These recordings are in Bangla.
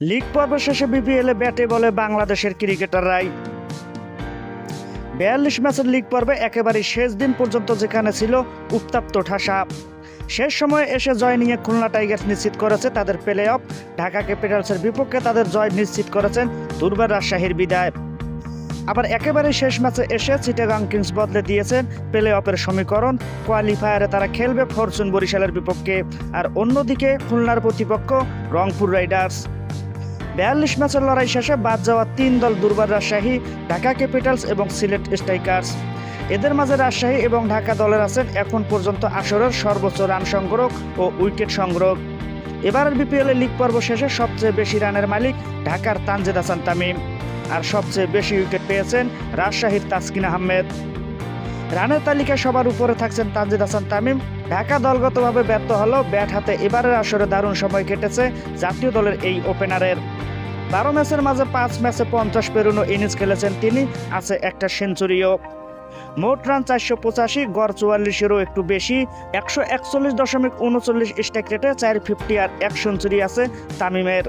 লিগ পর্ব শেষে বিপিএলে ব্যাটে বলে বাংলাদেশের ক্রিকেটাররাই। বিয়াল্লিশ ম্যাচের লিগ পর্বে একেবারে শেষ দিন পর্যন্ত যেখানে ছিল উত্তাপ্ত ঠাসা। শেষ সময়ে এসে জয় নিয়ে খুলনা টাইগার্স নিশ্চিত করেছে তাদের প্লে অফ ঢাকা ক্যাপিটালসের বিপক্ষে তাদের জয় নিশ্চিত করেছেন দুর্বার রাজশাহীর বিদায়। আবার একেবারে শেষ ম্যাচে এসে চিটাগাং কিংস বদলে দিয়েছেন প্লে অফের সমীকরণ। কোয়ালিফায়ারে তারা খেলবে ফরচুন বরিশালের বিপক্ষে। আর অন্যদিকে খুলনার প্রতিপক্ষ রংপুর রাইডার্স। বিয়াল্লিশ ম্যাচের লড়াই শেষে বাদ যাওয়া তিন দল দুর্বার রাজশাহী, ঢাকা ক্যাপিটালস এবং সিলেট স্ট্রাইকার্স। এদের মাঝে রাজশাহী এবং ঢাকা দলের আছেন এখন পর্যন্ত আসরের সর্বোচ্চ রান সংগ্রহ ও উইকেট সংগ্রহ এবারের বিপিএল লিগ পর্ব শেষে সবচেয়ে বেশি রানের মালিক ঢাকার তানজেদ হাসান তামিম। আর সবচেয়ে বেশি উইকেট পেয়েছেন রাজশাহীর তাসকিন আহমেদ। রানের তালিকায় সবার উপরে থাকছেন তানজিদ হাসান তামিম। ঢাকা দলগতভাবে ব্যর্থ হলেও ব্যাট হাতে এবারের আসরে দারুণ সময় কেটেছে জাতীয় দলের এই ওপেনারের। বারো ম্যাচের মাঝে পাঁচ ম্যাচে পঞ্চাশ পেরোনো ইনিংস খেলেছেন তিনি, আছে একটা সেঞ্চুরিও। মোট রান চারশো পঁচাশি, গড় চুয়াল্লিশেরও একটু বেশি। একশো একচল্লিশ দশমিক উনচল্লিশ স্ট্রাইক রেটে চার ফিফটি আর এক সেঞ্চুরি আছে তামিমের।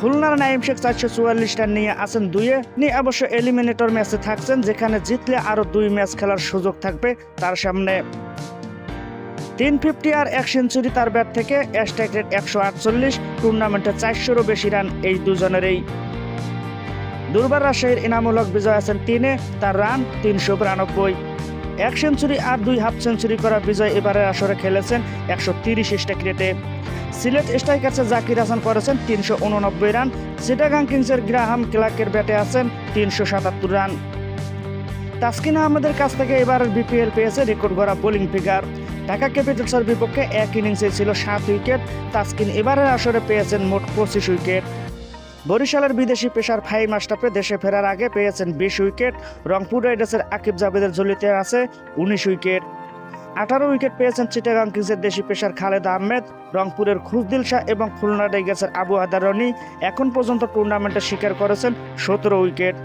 খুলনার নাইম শেখ চারশো চুয়াল্লিশ রান নিয়ে আছেন দুইয়ে। নিয়ে অবশ্য এলিমিনেটর ম্যাচে থাকছেন, যেখানে জিতলে আরও দুই ম্যাচ খেলার সুযোগ থাকবে তার সামনে। তিন ফিফটি আর এক সেঞ্চুরি তার ব্যাট থেকে স্ট্রাইক রেট একশো আটচল্লিশ, টুর্নামেন্টে চারশোরও বেশি রান এই দুজনেরই। দুর্বার রাজশাহীর ইনামূলক বিজয় আছেন তিনে, তার রান তিনশো বিরানব্বই। এক সেঞ্চুরি আর দুই হাফ সেঞ্চুরি করা বিজয় এবারের আসরে খেলেছেন একশো তিরিশ স্ট্রাইক রেটে। সিলেট স্ট্রাইকার্সে জাকির হাসান করেছেন তিনশো উননব্বই রান। সিটাগাং কিংসের গ্রাহাম ক্লার্কের ব্যাটে আছেন তিনশো সাতাত্তর রান। তাসকিন আহমেদের কাছ থেকে এবার বিপিএল পেয়েছে রেকর্ড গড়া বোলিং ফিগার। ঢাকা ক্যাপিটালসের বিপক্ষে এক ইনিংসে ছিল সাত উইকেট। তাসকিন এবারের আসরে পেয়েছেন মোট পঁচিশ উইকেট। বরিশালের বিদেশি পেশার ফাইম আশরাফে দেশে ফেরার আগে পেয়েছেন বিশ উইকেট। রংপুর রাইডার্সের আকিব জাভেদের ঝুলিতে আছে উনিশ উইকেট। আঠারো উইকেট পেয়েছেন চিটাগাং কিংসের দেশি পেশার খালেদ আহমেদ, রংপুরের খুশদিল শাহ এবং খুলনা টাইগার্সের আবু আদারনি রনি। এখন পর্যন্ত টুর্নামেন্টে শিকার করেছেন সতেরো উইকেট।